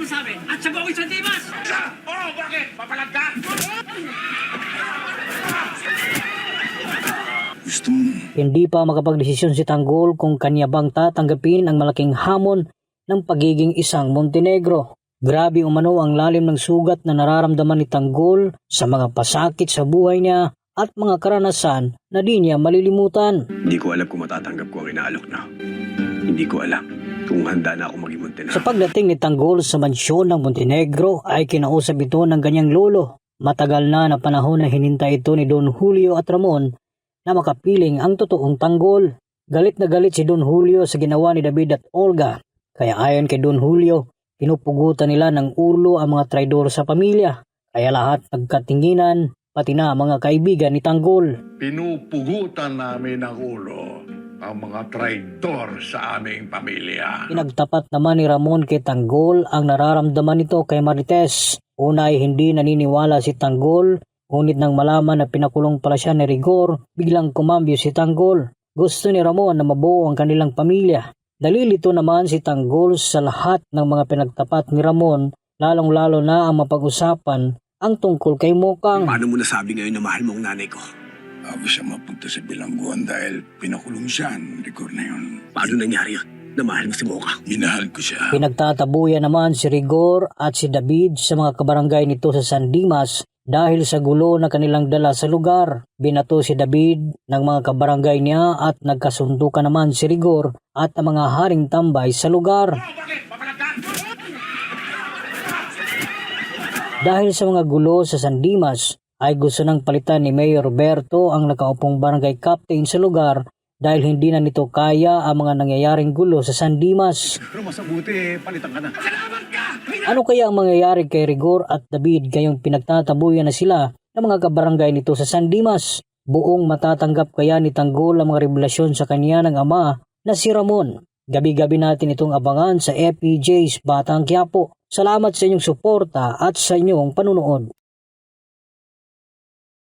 mo sa amin at sa buong San Dimas! Oo, oh, bakit? Papalag ka? Gusto mo, Hindi pa makapagdesisyon si Tanggol kung kanya bang tatanggapin ang malaking hamon ng pagiging isang Montenegro. Grabe umano ang lalim ng sugat na nararamdaman ni Tanggol sa mga pasakit sa buhay niya at mga karanasan na di niya malilimutan. hindi ko alam kung matatanggap ko ang inaalok na. Hindi ko alam kung handa na ako maging Montenegro. Sa pagdating ni Tanggol sa mansyon ng Montenegro ay kinausap ito ng kanyang lolo. Matagal na na panahon na hinintay ito ni Don Julio at Ramon na makapiling ang totoong Tanggol. Galit na galit si Don Julio sa ginawa ni David at Olga. Kaya ayon kay Don Julio, pinupugutan nila ng ulo ang mga traidor sa pamilya. Kaya lahat nagkatinginan, pati na mga kaibigan ni Tanggol. Pinupugutan namin ang ulo ang mga traidor sa aming pamilya. Pinagtapat naman ni Ramon kay Tanggol ang nararamdaman nito kay Marites. Una ay hindi naniniwala si Tanggol, ngunit nang malaman na pinakulong pala siya ni Rigor, biglang kumambyo si Tanggol. Gusto ni Ramon na mabuo ang kanilang pamilya. Dalilito naman si Tanggol sa lahat ng mga pinagtapat ni Ramon, lalong-lalo na ang mapag-usapan ang tungkol kay Mokang. Paano mo nasabi ngayon na mahal mo ang nanay ko? Bago siya mapunta sa bilangguan dahil pinakulong siya ng rigor na yun. Paano nangyari yun? Na mahal mo si Mocha? Minahal ko siya. Pinagtatabuyan naman si Rigor at si David sa mga kabarangay nito sa San Dimas dahil sa gulo na kanilang dala sa lugar. Binato si David ng mga kabarangay niya at nagkasundukan naman si Rigor at ang mga haring tambay sa lugar. Dahil sa mga gulo sa San Dimas ay gusto nang palitan ni Mayor Roberto ang nakaupong barangay captain sa lugar dahil hindi na nito kaya ang mga nangyayaring gulo sa San Dimas. Pero mas mabuti, palitan ka na. Ano kaya ang mangyayari kay Rigor at David ngayong pinagtatabuyan na sila ng mga kabarangay nito sa San Dimas? Buong matatanggap kaya ni Tanggol ang mga revelasyon sa kanya ng ama na si Ramon. Gabi-gabi natin itong abangan sa FPJ's Batang Quiapo. Salamat sa inyong suporta at sa inyong panunood.